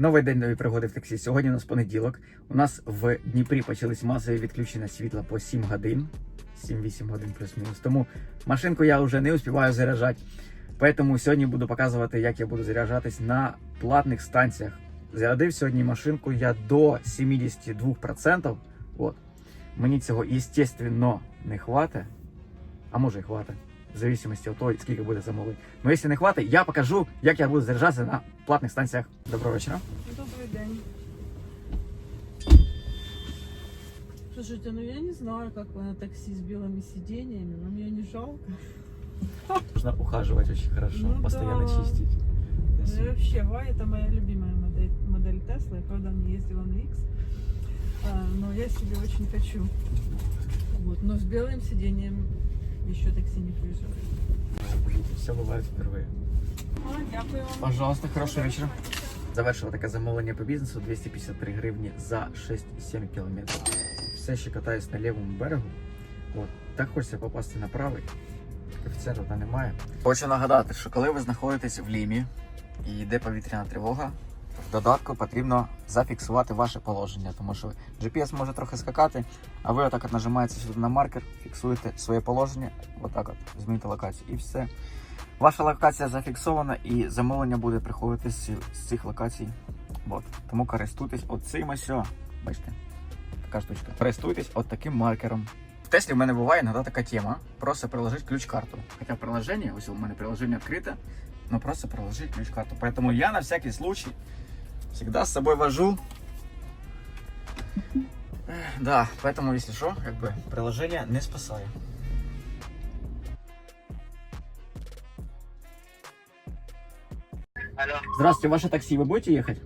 Новий день нові пригоди в таксі. Сьогодні у нас понеділок. У нас в Дніпрі почались масові відключення світла по 7 годин. 7-8 годин плюс-мінус. Тому машинку я вже не успіваю заряджати. Тому сьогодні буду показувати, як я буду заряджатись на платних станціях. Зарядив сьогодні машинку я до 72%. От. Мені цього, естественно, не хватить. А може і хватить. В зависимости від того, скільки буде замовлень. Ну, якщо не хватить, я покажу, як я буду заряджатися на платних станціях. Доброго вечора. Добрый день. Слушайте, ну я не знаю, как вы на такси с белыми сиденьями, но мне не жалко. Нужно ухаживать очень хорошо, Ну постоянно да. чистить. Ну и вообще, Вай это моя любимая модель, модель Тесла. Я, правда, не ездила на X, а, но я себе очень хочу. Вот, но с белым сиденьем еще такси не пользовалась. Все бывает впервые. А, дякую вам. Пожалуйста, хорошего вечера. Завершила таке замовлення по бізнесу 253 гривні за 6,7 кілометрів. Все ще катаюсь на лівому берегу. От, так хочеться попасти на правий. Коефіцієнту та немає. Хочу нагадати, що коли ви знаходитесь в лімі і йде повітряна тривога, в додатку потрібно зафіксувати ваше положення, тому що GPS може трохи скакати, а ви отак от нажимаєте сюди на маркер, фіксуєте своє положення, отак от, зміните локацію і все. Ваша локація зафіксована і замовлення буде приходити з, цих локацій. От. Тому користуйтесь оцим ось. Бачите, така штучка. Користуйтесь от таким маркером. В Теслі в мене буває іноді така тема. Просто приложити ключ-карту. Хоча в приложенні, ось у мене приложення відкрите, но просто приложить ключ-карту. Поэтому я на всякий случай всегда с собой вожу. Да, поэтому, если что, как бы приложение не спасает. Алло. Здравствуйте, ваше такси, вы будете ехать?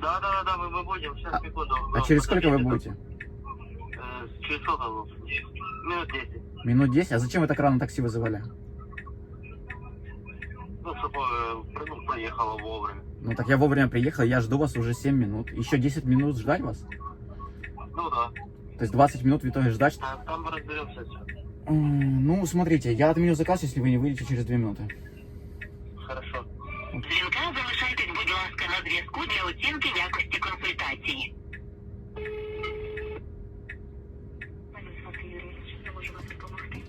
Да, да, да, да, мы, мы будем, сейчас, А- секунду. А через сколько вы будете? Э, через сколько? Минут 10. Минут 10? А зачем вы так рано такси вызывали? Ну, чтобы э, ну, проехала вовремя. Ну так я вовремя приехал, я жду вас уже 7 минут. Еще 10 минут ждать вас? Ну да. То есть 20 минут в итоге ждать? Там, там разберемся все. М, Ну, смотрите, я отменю заказ, если вы не выйдете через 2 минуты. Хорошо. Дзвінка залишайтесь, будь ласка, на зв'язку для оцінки якості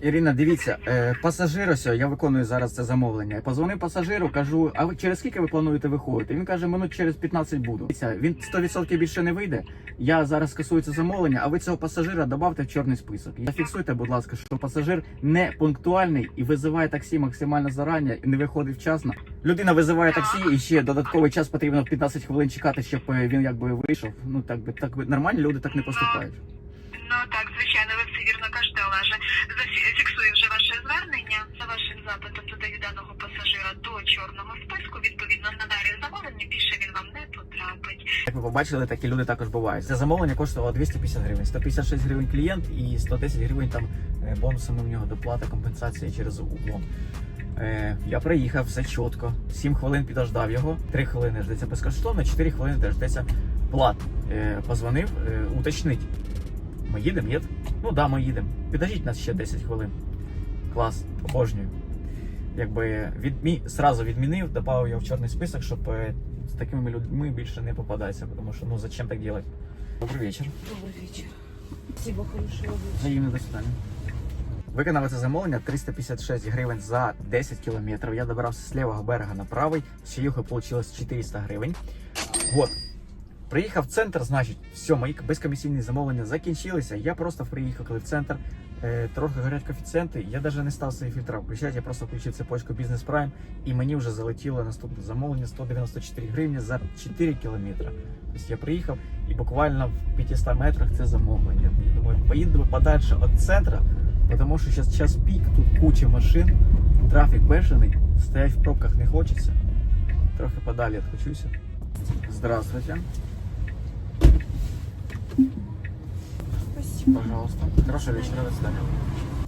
Ірина, дивіться, е, пасажир ось, я виконую зараз це замовлення. Позвонив пасажиру, кажу, а ви через скільки ви плануєте виходити? Він каже, минут через 15 буду. Він 100% більше не вийде. Я зараз скасую це замовлення, а ви цього пасажира додавте в чорний список. Зафіксуйте, будь ласка, що пасажир не пунктуальний і визиває таксі максимально зарані і не виходить вчасно. Людина визиває таксі і ще додатковий час потрібно 15 хвилин чекати, щоб е, він якби вийшов. Ну так би так би нормальні люди так не поступають. Ну так, звичайно, ви все вірно кажете, Олеже. Зафіксую вже ваше звернення. За вашим запитом додаю даного пасажира до чорного списку. Відповідно, надалі замовлення більше він вам не потрапить. Як ви побачили, такі люди також бувають. Це замовлення коштувало 250 гривень, 156 гривень клієнт і 110 гривень там е, бонусами в нього доплата, компенсація через уклон. Е, я приїхав, все чітко. 7 хвилин підождав його, 3 хвилини ждеться безкоштовно, 4 хвилини теж ждеться платно. Е, позвонив, уточнить. Ми їдемо, ні? Ну да, ми їдемо. Підождіть нас ще 10 хвилин. Клас, обожнюю. Якби відмі... сразу відмінив, додав його в чорний список, щоб е, з такими людьми більше не попадатися, тому що ну зачем так делать? Добрий вечір. Добрый вечер. Спасибо, хорошего вечера. Взаємно до свидання. Виконав це замовлення 356 гривень за 10 кілометрів. Я добрався з лівого берега на правий, з юга вийшло 400 гривень. Вот. Приїхав в центр, значить, все, мої безкомісійні замовлення закінчилися. Я просто приїхав коли в центр. Е, трохи горять коефіцієнти. Я навіть не став свої фільтра включати, я просто включив цепочку Business Prime і мені вже залетіло наступне замовлення 194 гривні за 4 кілометри. Тобто я приїхав і буквально в 500 метрах це замовлення. Я думаю, поїду подальше від центру, тому що зараз час пік, тут куча машин, трафік бешений, стоять в пробках не хочеться. Трохи подалі відхочуся. Здравствуйте. Спасибо. Пожалуйста. Хорошего вечера, до свидания.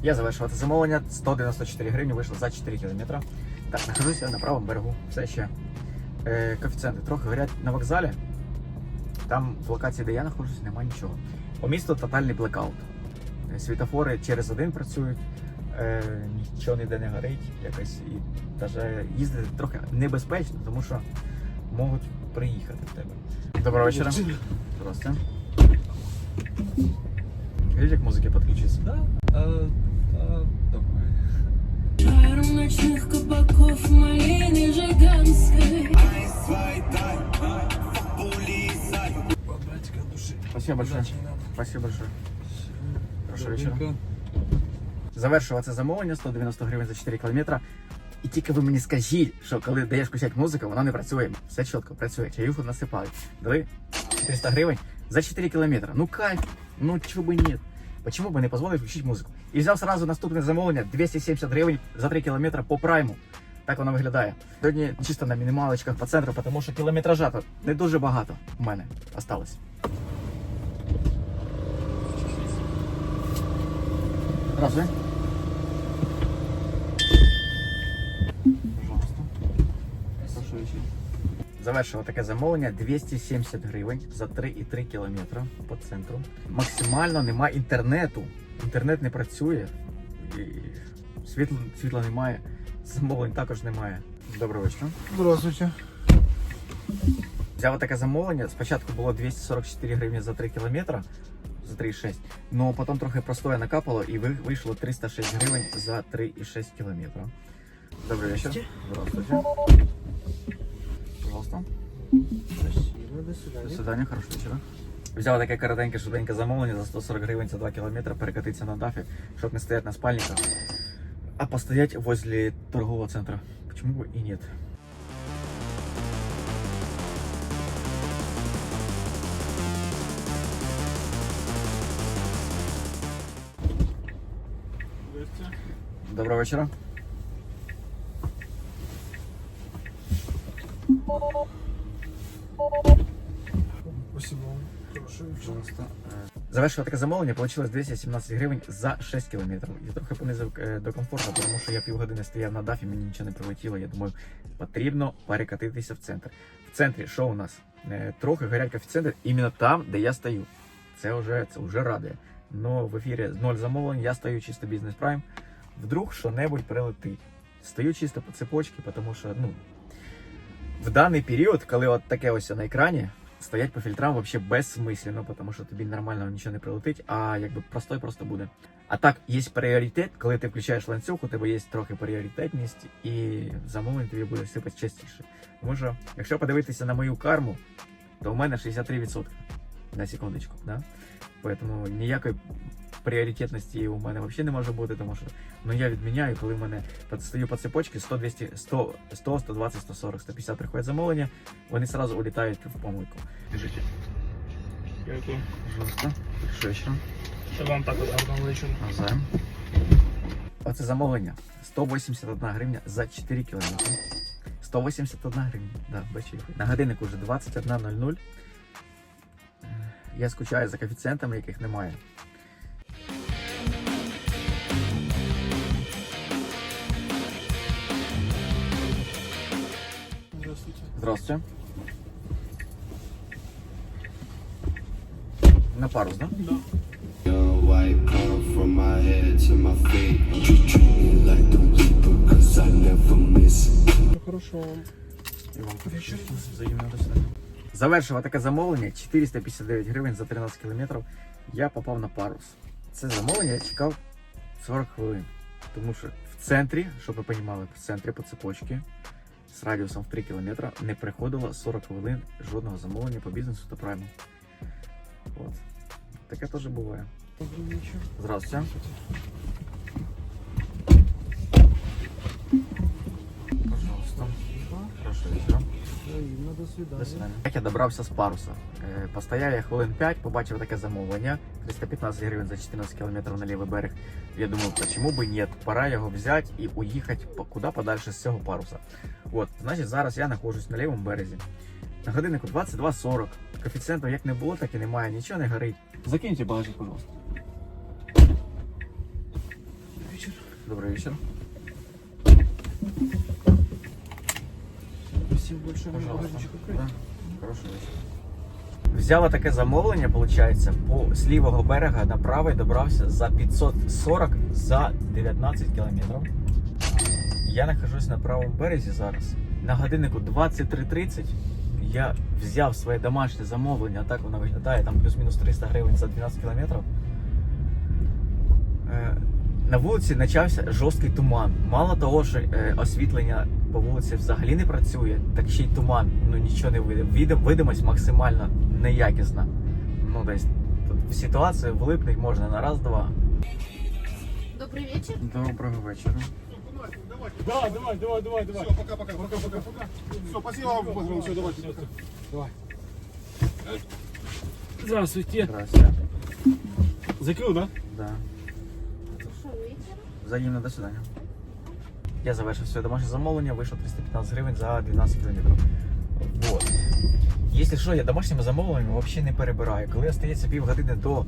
Я завершив це замовлення. 194 гривні вийшло за 4 кілометри. Так, нахожуся на правому берегу. Все ще. Е, коефіцієнти трохи горять на вокзалі. Там в локації, де я знаходжусь, немає нічого. По місту тотальний блекаут. Е, Світофори через один працюють, е, нічого ніде не горить якось. І навіть їздити трохи небезпечно, тому що можуть приїхати в тебе. Доброго вечора. Здравствуйте. Видите, як музики підключиться? Да? А, а, давай. Пару ночных кабаков малины жиганской Спасибо большое. Спасибо большое. Хорошого вечора. Добренько. Завершила це замовлення 190 гривень за 4 кілометри. І тільки ви мені скажіть, що коли даєш включати музику, вона не працює. Все чітко працює. Чаюху насипали. Дали 400 гривень за 4 кілометри. Ну кайф, ну чого би ні. Почему бы не позволить включити музику? І взяв сразу наступне замовлення 270 гривень за 3 кілометри по прайму. Так воно виглядає. Сьогодні чисто на мінімалочках по центру, тому що кілометража тут не дуже багато у мене осталось. Здравствуй. Пожалуйста. Прошу вечір. Завершила таке замовлення 270 гривень за 3,3 кілометри по центру. Максимально нема інтернету. Інтернет не працює. І світла, світла немає. Замовлень також немає. Доброго вечора. Здравствуйте. Взяв таке замовлення. Спочатку було 244 гривні за 3 кілометри, за 3,6. Но потім трохи простоя накапало і вийшло 306 гривень за 3,6 кілометрів. Добрий вечір. Здравствуйте. Пожалуйста. Спасибо, до До свидания. свидання, хорошого вечора. Взяв таке коротеньке, швиденьке замовлення за 140 гривень за 2 кілометри, перекатитися на дафі, щоб не стояти на спальниках, а постоять возле торгового центра. Почему бы и нет? Доброго. Хорошего вечера. Завершила таке замовлення, вийшло 217 гривень за 6 кілометрів. Я трохи понизив е, до комфорту, тому що я півгодини стояв на дафі, мені нічого не прилетіло. Я думаю, потрібно перекатитися в центр. В центрі що у нас? Е, Трохи горять коефіцієнти іменно там, де я стою. Це вже, це вже радує. Но в ефірі ноль замовлень, я стою чисто бізнес прайм. Вдруг що-небудь прилетить. Стою чисто по цепочці, тому що ну, в даний період, коли от таке ось на екрані, стоять по фільтрам вообще безсмислено, тому що тобі нормально нічого не прилетить, а якби простой просто буде. А так, є пріоритет, коли ти включаєш ланцюг, у тебе є трохи пріоритетність, і замовлень тобі буде сипати частіше. Тому що, якщо подивитися на мою карму, то у мене 63% на секундочку. Да? Поэтому ніякої пріоритетності у мене взагалі не може бути, тому що ну, я відміняю, коли в мене стою по цепочці 100, 200, 100, 100, 120, 140, 150 приходять замовлення, вони сразу улітають в помойку. Біжите. Дякую. Пожалуйста. Вам також гарного вечора. Оце замовлення. 181 гривня за 4 кілометри. 181 гривня. Да, бачу. На годиннику вже 21.00. Е, Я скучаю за коефіцієнтами, яких немає. Reaper, cause I never miss. Хорошо вам. І вам взаємно. Завершила таке замовлення 459 гривень за 13 кілометрів. Я попав на парус. Це замовлення я чекав 40 хвилин. Тому що в центрі, щоб ви розуміли, в центрі по цепочці з радіусом в 3 кілометри не приходило 40 хвилин жодного замовлення по бізнесу та прайму. От. Таке теж буває. Здравствуйте. Пожалуйста. Хорошо вечора. Взаимно, до свидання. Як я добрався з паруса? Е, Постояв я хвилин 5, побачив таке замовлення. 315 гривень за 14 кілометрів на лівий берег. Я думав, чому би ні, пора його взяти і уїхати куди подальше з цього паруса. От, значить, зараз я знаходжусь на лівому березі. На годиннику 22.40. Коефіцієнтів як не було, так і немає, нічого не горить. Закиньте багажник, пожалуйста. Вечер. Добрий вечір. Спасибо большое. Мне Пожалуйста. багажничек Да. Хороший вечір. Взяла таке замовлення, виходить, по з лівого берега на правий добрався за 540 за 19 кілометрів. Я нахожусь на правому березі зараз. На годиннику 23.30 я взяв своє домашнє замовлення, так воно виглядає, там плюс-мінус 300 гривень за 12 кілометрів. Е, На вулиці почався жорсткий туман. Мало того, що е, освітлення по вулиці взагалі не працює, так ще й туман, ну нічого не видно. Видим, видимость максимально неякісна. Ну, десь тут ситуацію влипнуть можна на раз-два. Добрый вечер. Доброго вечора. Давай, давай, давай, давай, давай. Все, пока, пока, пока, пока, пока. Все, спасибо вам, все, давайте. Давай. Здравствуйте. Здравствуйте. Закрыл, да? Да. Взаємно, до свидання. Я завершив своє домашнє замовлення, вийшов 315 гривень за 12 кілометрів. Вот. Якщо що, я домашніми замовленнями взагалі не перебираю. Коли остається півгодини до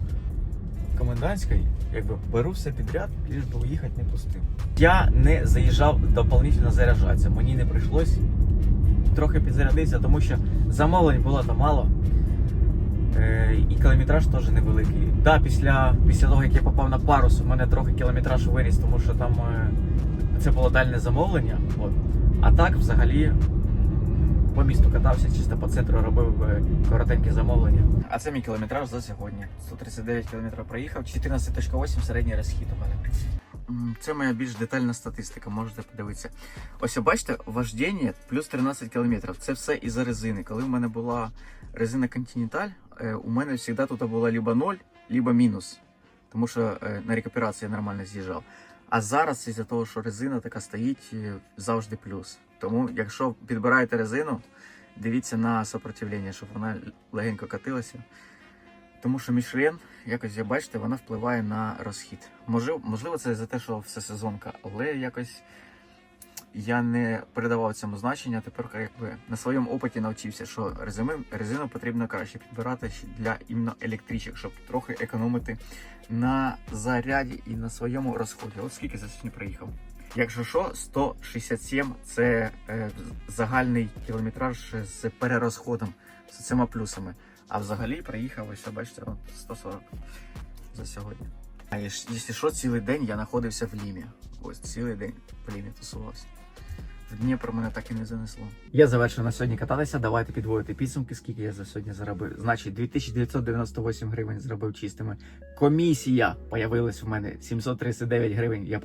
комендантської, якби беру все підряд, лиш би уїхати не пустим. Я не заїжджав дополнительно заряджатися. Мені не прийшлось трохи підзарядитися, тому що замовлень було то мало. Е, і кілометраж теж невеликий. Да, після, після того, як я попав на парус, у мене трохи кілометраж виріс, тому що там е, це було дальне замовлення. От. А так, взагалі, по місту катався, чисто по центру робив е, коротенькі замовлення. А це мій кілометраж за сьогодні. 139 кілометрів проїхав, 14.8 середній розхід у мене. Це моя більш детальна статистика, можете подивитися. Ось бачите, вождіння плюс 13 кілометрів. Це все із-за резини. Коли в мене була резина Continental, е, у мене завжди тут було либо 0, либо мінус. Тому що е, на рекуперації я нормально з'їжджав. А зараз, із-за того, що резина така стоїть, е, завжди плюс. Тому, якщо підбираєте резину, дивіться на сопротивлення, щоб вона легенько катилася. Тому що Мішлен, якось як бачите, вона впливає на розхід. Можливо, можливо, це за те, що все сезонка, але якось я не придавав цьому значення. Тепер якби на своєму опиті навчився, що резину, резину потрібно краще підбирати для іменно електричок, щоб трохи економити на заряді і на своєму розході. От скільки за сьогодні приїхав. Якщо що, 167 це е, загальний кілометраж з перерозходом з цими плюсами. А взагалі приїхав ось, бачите, от 140 за сьогодні. А якщо що, цілий день я знаходився в Лімі. Ось цілий день в Лімі тусувався. В Дніпро мене так і не занесло. Я завершив на сьогодні кататися. Давайте підводити підсумки, скільки я за сьогодні заробив. Значить, 2998 гривень зробив чистими. Комісія появилась у мене 739 гривень. Я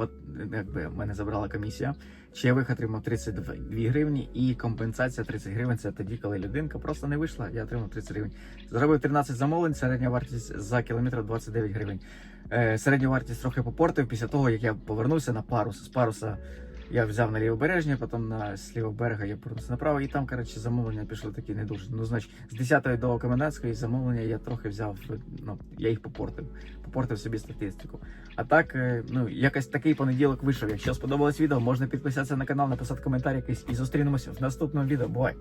якби в мене забрала комісія. Чайових отримав 32 гривні і компенсація 30 гривень. Це тоді, коли людинка просто не вийшла. Я отримав 30 гривень. Зробив 13 замовлень, середня вартість за кілометр 29 гривень. Е, середню вартість трохи попортив після того, як я повернувся на парус. З паруса я взяв на лівобережжя, потім на з лівого берега я повернувся направо, і там, коротше, замовлення пішли такі не дуже. Ну, значить, з 10 до комендантської замовлення я трохи взяв, ну, я їх попортив. Попортив собі статистику. А так, е, ну, якось такий понеділок вийшов. Якщо сподобалось відео, можна підписатися на канал, написати коментар якийсь і зустрінемося в наступному відео. Бувай!